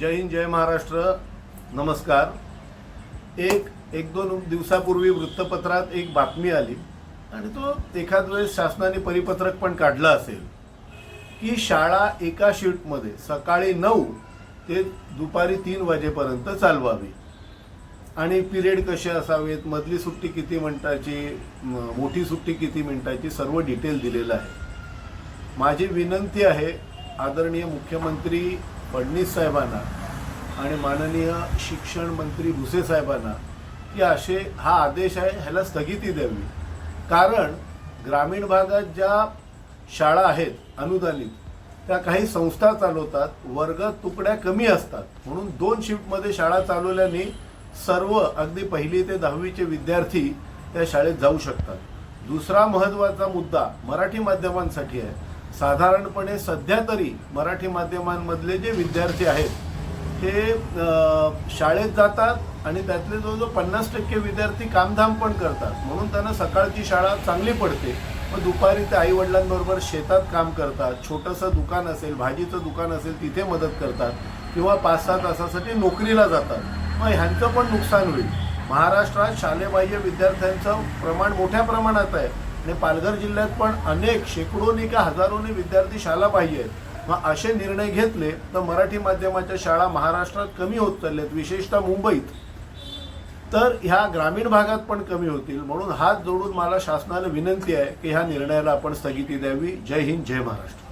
जय हिंद जय महाराष्ट्र. नमस्कार. एक एक दोन दिवसापूर्वी वृत्तपत्रात एक बातमी आली आणि तो एखाद वेळेस शासनाने परिपत्रक पण काढलं असेल की शाळा एका शिफ्टमध्ये सकाळी नऊ ते दुपारी तीन वाजेपर्यंत चालवावी. आणि पिरियड कसे असावेत मधली सुट्टी किती मिनिटाची मोठी सुट्टी किती मिनिटाची सर्व डिटेल दिलेलं आहे. माझी विनंती आहे आदरणीय मुख्यमंत्री फडणवीस साहेबांना आणि माननीय शिक्षण मंत्री भुसे साहेबांना की असे हा आदेश आहे ह्याला स्थगिती द्यावी. कारण ग्रामीण भागात ज्या शाळा आहेत अनुदानित त्या काही संस्था चालवतात वर्ग तुकड्या कमी असतात. म्हणून दोन शिफ्टमध्ये शाळा चालवल्याने सर्व अगदी पहिली ते दहावीचे विद्यार्थी त्या शाळेत जाऊ शकतात. दुसरा महत्त्वाचा मुद्दा मराठी माध्यमांसाठी आहे. साधारणपणे सध्या तरी मराठी माध्यमांमधले जे विद्यार्थी आहेत हे शाळेत जातात आणि त्यातले जवळजवळ पन्नास टक्के विद्यार्थी कामधाम पण करतात. म्हणून त्यांना सकाळची शाळा चांगली पडते. मग दुपारी ते आई वडिलांबरोबर शेतात काम करतात. छोटंसं दुकान असेल भाजीचं दुकान असेल तिथे मदत करतात. किंवा पाच सहा तासासाठी नोकरीला जातात. मग ह्यांचं पण नुकसान होईल. महाराष्ट्रात शालेबाह्य विद्यार्थ्यांचं प्रमाण मोठ्या प्रमाणात आहे. आणि पालघर जिल्ह्यात पण अनेक शेकडोनी का हजारोनी विद्यार्थी शाळा पाहिजे आहेत. मग असे निर्णय घेतले तर मराठी माध्यमाच्या शाळा महाराष्ट्रात कमी होत चालल्यात विशेषतः मुंबईत. तर ह्या ग्रामीण भागात पण कमी होतील. म्हणून हात जोडून मला शासनाला विनंती आहे की ह्या निर्णयाला आपण स्थगिती द्यावी. जय हिंद जय महाराष्ट्र.